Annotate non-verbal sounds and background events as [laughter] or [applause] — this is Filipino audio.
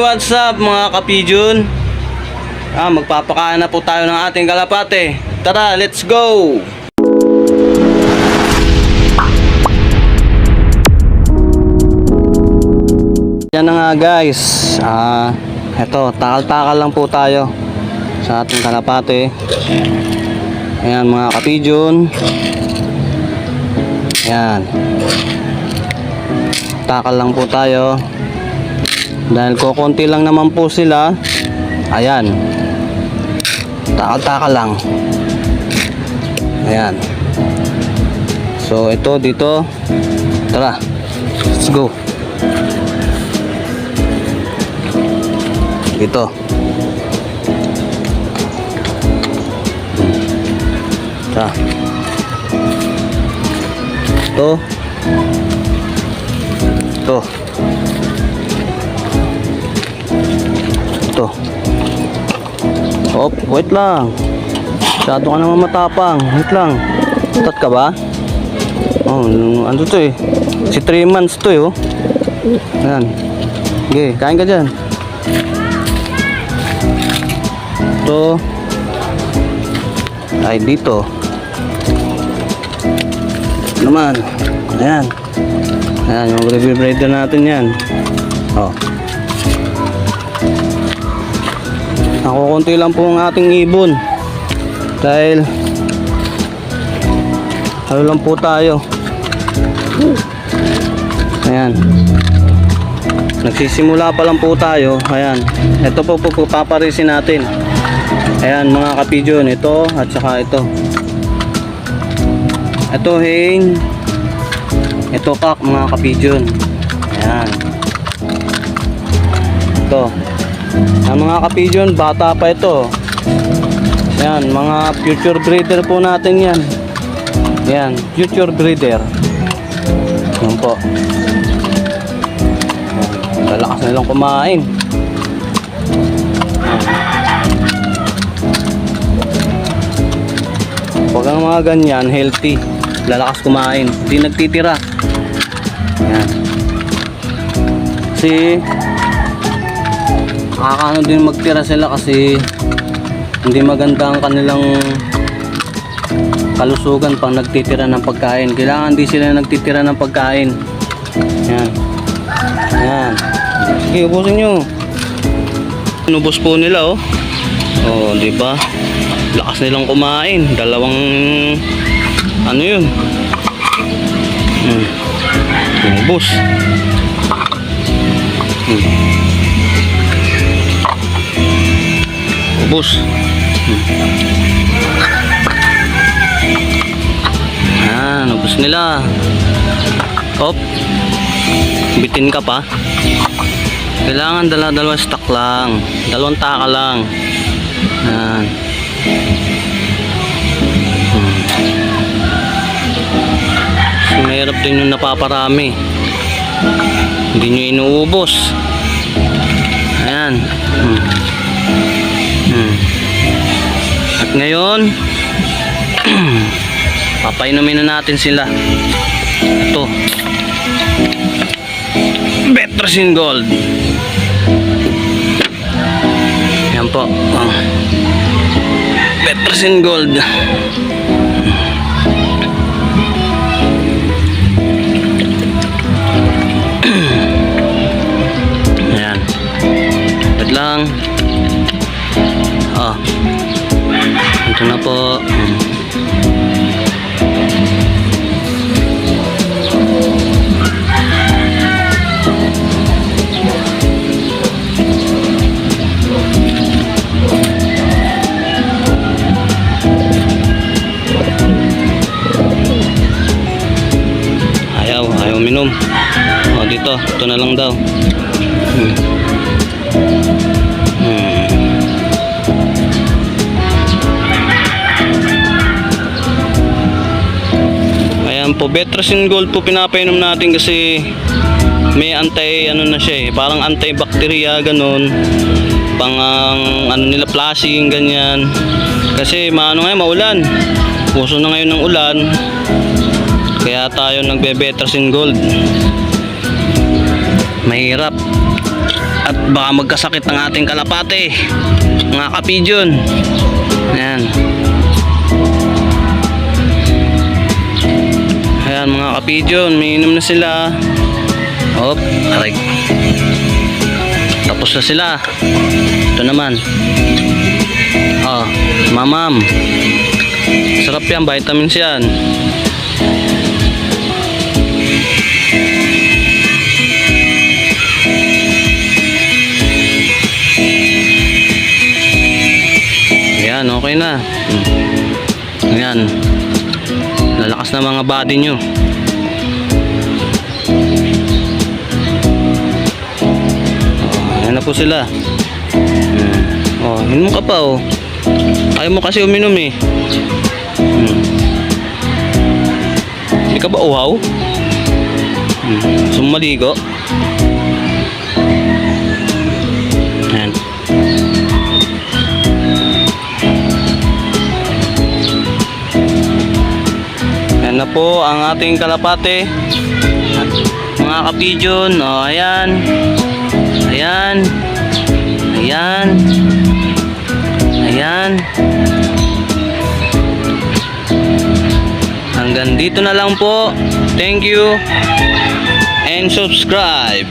what's up mga kapidyon? Ah, magpapakain na po tayo ng ating kalapate. Tara, let's go! Yan na nga guys. Ah, eto, takal-takal lang po tayo sa ating kalapate. Ayan mga kapidyon. Ayan. Takal lang po tayo. Dahil kukunti lang naman po sila. Ayan. Takal-takal lang. Ayan. So ito dito. Tara. Let's go. Dito. Tara. Ito. Ito. Ito. Op, wait lang. Masyado ka naman matapang. Wait lang. Tat ka ba? Oh, ano to eh. Si 3 months to eh oh. Ayan. Okay, kain ka dyan. Ito. Ay, dito. Ito naman. Ayan. Ayan, yung review breeder natin yan. Oh. Nakukunti lang po ang ating ibon. Dahil ano lang po tayo. Ayan. Nagsisimula pa lang po tayo. Ayan. Ito po po, paparisin natin. Ayan mga kapidyon. Ito at saka ito. Ito hing. Ito kak mga kapidyon. Ayan. Ito. Ang mga kapidyon, bata pa ito. Yan, mga future breeder po natin yan. Yan, future breeder. Yan po. Lalakas na lang kumain. Pag ang mga ganyan, healthy. Lalakas kumain. Hindi nagtitira. Yan. Kasi nakakaano din magtira sila kasi hindi maganda ang kanilang kalusugan pang nagtitira ng pagkain. Kailangan di sila nagtitira ng pagkain. Yan. Yan. Sige, ubusin nyo. Inubos po nila oh. Oh, di ba? Lakas nilang kumain. Dalawang ano yun? Hmm. Inubos. Hmm. Hmm. Ah, ubus nila. Op. Bitin ka pa. Kailangan dala-dalawa stock lang. Dalawang taka lang. Yan. Hmm. So, din yung napaparami. Hindi nyo inuubos. Ayan. Hmm. Ngayon, [clears throat] papainumin na natin sila. Ito. Betrasin Gold. Yan po. Oh. Betrasin Gold. Ito na po. Ayaw, ayaw minom. Oh, dito. Ito na lang daw. Hmm. Ayan po, Betrasin Gold po pinapainom natin kasi may anti ano na siya eh, parang antibacteria ganun. Pang ang ano nila flashing ganyan. Kasi maano ngayon maulan. Uso na ngayon ng ulan. Kaya tayo nagbe-Betrasin Gold. Mahirap. At baka magkasakit ang ating kalapate. Mga kapigeon. Kapigeon, may inom na sila. Hop, aray. Tapos na sila. Ito naman. Oh, mamam. Sarap yan, vitamins yan. Ayan, okay na. Hmm. Ayan. Lalakas na mga body nyo. Po sila. Oh, inom ka pa oh. Ayaw mo kasi uminom eh. Hmm. Hindi ka ba uhaw? Hmm. Gusto mo maligo? Ayan. Ayan na po ang ating kalapate. Mga kapigeon. O, ayan. Ayan. Ayan. Ayan. Hanggang dito na lang po. Thank you. And subscribe.